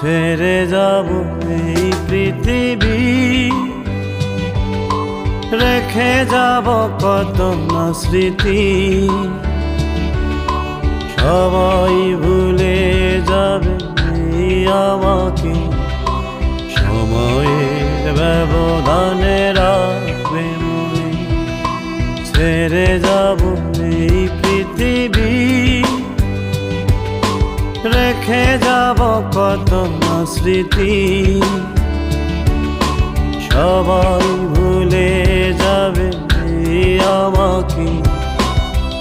ছেড়ে যাব এই পৃথিবী। রেখে যাব কত না স্মৃতি। সবাই ভুলে যাবে আমাকে। সময়ের ব্যবধানে রাখবে মনে। ছেড়ে যাব এই রেখে যাব কত স্মৃতি। সবাই ভুলে যাবে আমাকে।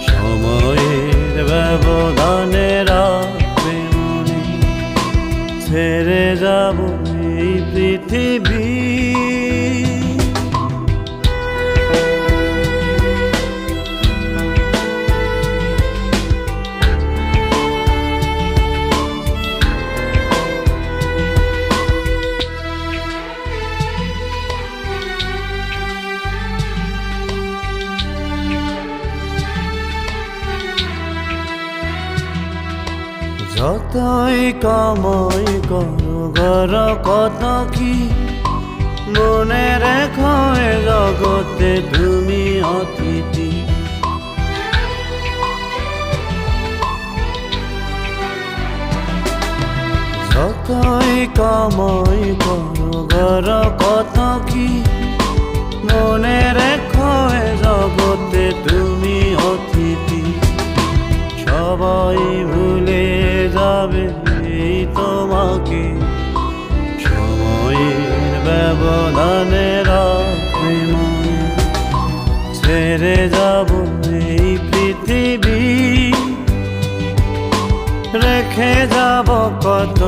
সময়ের ব্যবধানে রাখবে ছেড়ে যাব এই পৃথিবী। যতই কামাই করো, ঘর কত কি? মনে রেখো জগতে তুমি অতিথি। যতই কামাই করো, ঘর কত কি? মনে রেখো ছেড়ে যাব এই পৃথিবী। রেখে যাব কত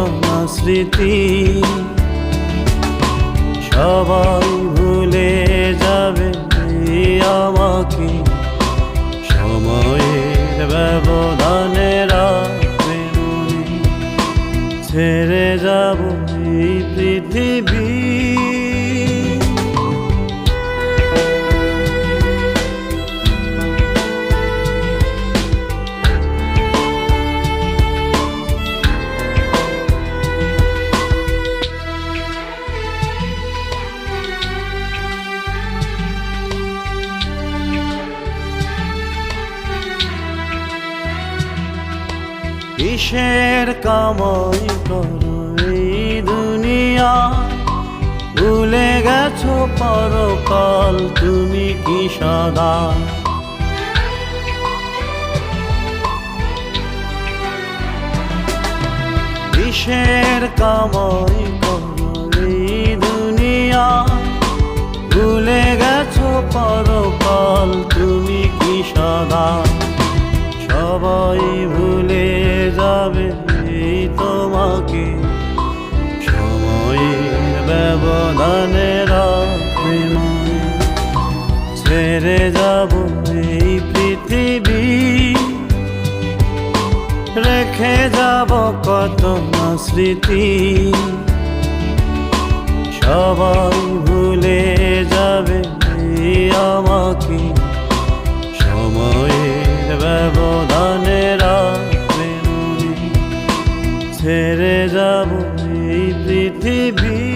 স্মৃতি। সবাই ভুলে যাবে আমাকে। সময়ের ব্যবধানে রাখবে ছেড়ে যাব এই পৃথিবী। কিসের কামাই করো, এই দুনিয়া ভুলে গেছো পরকাল, তুমি কি সদা? কিসের কামাই করো, এই দুনিয়া ভুলে গেছো পরকাল, তুমি কি সদা? সবাই ভুলে যাবে তোমাকে। সময়ের ব্যবধানে রাখবে মনে ছেড়ে যাব এই পৃথিবী। রেখে যাব কত স্মৃতি। সবাই ভুলে যাবে আমাকে। যাব এই পৃথিবী।